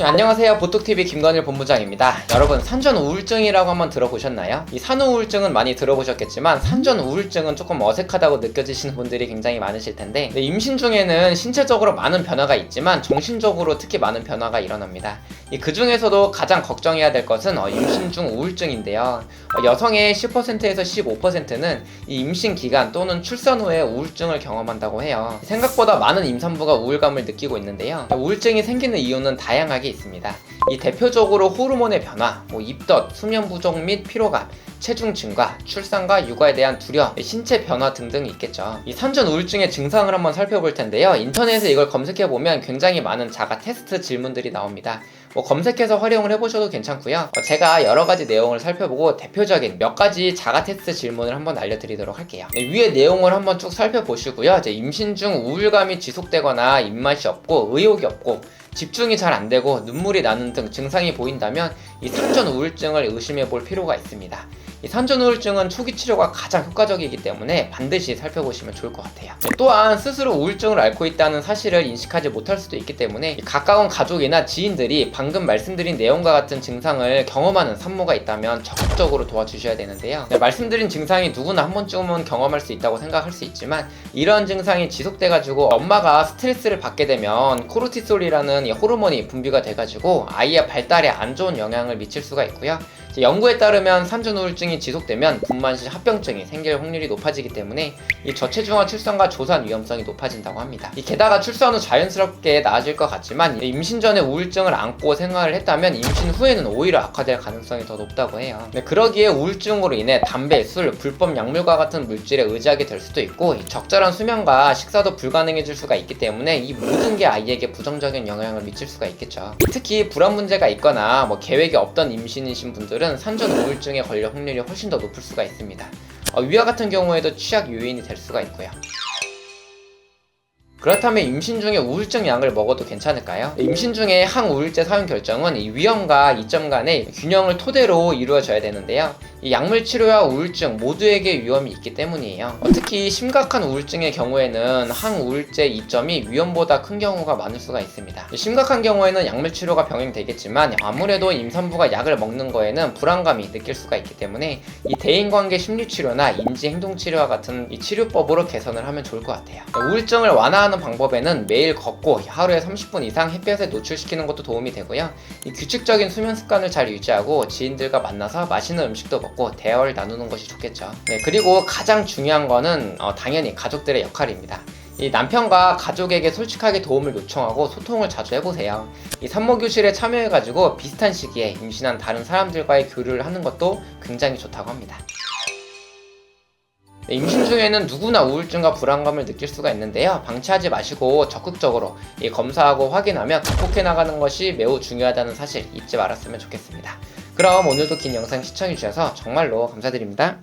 안녕하세요. 보톡TV 김건일 본부장입니다. 여러분 산전 우울증이라고 한번 들어보셨나요? 이 산후 우울증은 많이 들어보셨겠지만 산전 우울증은 조금 어색하다고 느껴지시는 분들이 굉장히 많으실 텐데 네, 임신 중에는 신체적으로 많은 변화가 있지만 정신적으로 특히 많은 변화가 일어납니다. 이그 중에서도 가장 걱정해야 될 것은 어, 임신 중 우울증인데요. 어, 여성의 10%에서 15%는 이 임신 기간 또는 출산 후에 우울증을 경험한다고 해요. 생각보다 많은 임산부가 우울감을 느끼고 있는데요. 우울증이 생기는 이유는 다양하게 있습니다. 이 대표적으로 호르몬의 변화, 뭐 입덧, 수면 부족 및 피로감, 체중 증가, 출산과 육아에 대한 두려움, 신체 변화 등등이 있겠죠. 이 산전 우울증의 증상을 한번 살펴볼 텐데요. 인터넷에 이걸 검색해 보면 굉장히 많은 자가 테스트 질문들이 나옵니다. 뭐 검색해서 활용을 해보셔도 괜찮고요. 어, 제가 여러 가지 내용을 살펴보고 대표적인 몇 가지 자가 테스트 질문을 한번 알려드리도록 할게요. 네, 위의 내용을 한번 쭉 살펴보시고요. 임신 중 우울감이 지속되거나 입맛이 없고 의욕이 없고 집중이 잘 안 되고 눈물이 나는 등 증상이 보인다면 이 산전 우울증을 의심해 볼 필요가 있습니다. 이 산전 우울증은 초기 치료가 가장 효과적이기 때문에 반드시 살펴보시면 좋을 것 같아요. 네, 또한 스스로 우울증을 앓고 있다는 사실을 인식하지 못할 수도 있기 때문에 이 가까운 가족이나 지인들이 방금 말씀드린 내용과 같은 증상을 경험하는 산모가 있다면 적극적으로 도와주셔야 되는데요. 네, 말씀드린 증상이 누구나 한 번쯤은 경험할 수 있다고 생각할 수 있지만 이러한 증상이 지속돼가지고 엄마가 스트레스를 받게 되면 코르티솔이라는 이 호르몬이 분비가 돼가지고 아이의 발달에 안 좋은 영향을 미칠 수가 있고요. 연구에 따르면 산전 우울증이 지속되면 분만 시 합병증이 생길 확률이 높아지기 때문에 이 저체중아 출산과 조산 위험성이 높아진다고 합니다. 이 게다가 출산 후 자연스럽게 나아질 것 같지만 임신 전에 우울증을 안고 생활을 했다면 임신 후에는 오히려 악화될 가능성이 더 높다고 해요. 네, 그러기에 우울증으로 인해 담배, 술, 불법 약물과 같은 물질에 의지하게 될 수도 있고 이 적절한 수면과 식사도 불가능해질 수가 있기 때문에 이 모든 게 아이에게 부정적인 영향을 미칠 수가 있겠죠. 특히 불안 문제가 있거나 뭐 계획이 없던 임신이신 분들은 산전 우울증에 걸릴 확률이 훨씬 더 높을 수가 있습니다. 어, 위와 같은 경우에도 취약 요인이 될 수가 있고요. 그렇다면 임신 중에 우울증 약을 먹어도 괜찮을까요? 임신 중에 항우울제 사용 결정은 이 위험과 이점 간의 균형을 토대로 이루어져야 되는데요. 이 약물 치료와 우울증 모두에게 위험이 있기 때문이에요. 어, 특히 심각한 우울증의 경우에는 항우울제 이점이 위험보다 큰 경우가 많을 수가 있습니다. 심각한 경우에는 약물 치료가 병행되겠지만 아무래도 임산부가 약을 먹는 거에는 불안감이 느낄 수가 있기 때문에 이 대인관계 심리치료나 인지행동치료와 같은 이 치료법으로 개선을 하면 좋을 것 같아요. 우울증을 완화하는 방법에는 매일 걷고 하루에 30분 이상 햇볕에 노출시키는 것도 도움이 되고요. 이 규칙적인 수면 습관을 잘 유지하고 지인들과 만나서 맛있는 음식도 먹고 대화를 나누는 것이 좋겠죠. 네, 그리고 가장 중요한 거는 어, 당연히 가족들의 역할입니다. 이 남편과 가족에게 솔직하게 도움을 요청하고 소통을 자주 해보세요. 이 산모교실에 참여해가지고 비슷한 시기에 임신한 다른 사람들과의 교류를 하는 것도 굉장히 좋다고 합니다. 네, 임신 중에는 누구나 우울증과 불안감을 느낄 수가 있는데요. 방치하지 마시고 적극적으로 이 검사하고 확인하며 극복해 나가는 것이 매우 중요하다는 사실 잊지 말았으면 좋겠습니다. 그럼 오늘도 긴 영상 시청해주셔서 정말로 감사드립니다.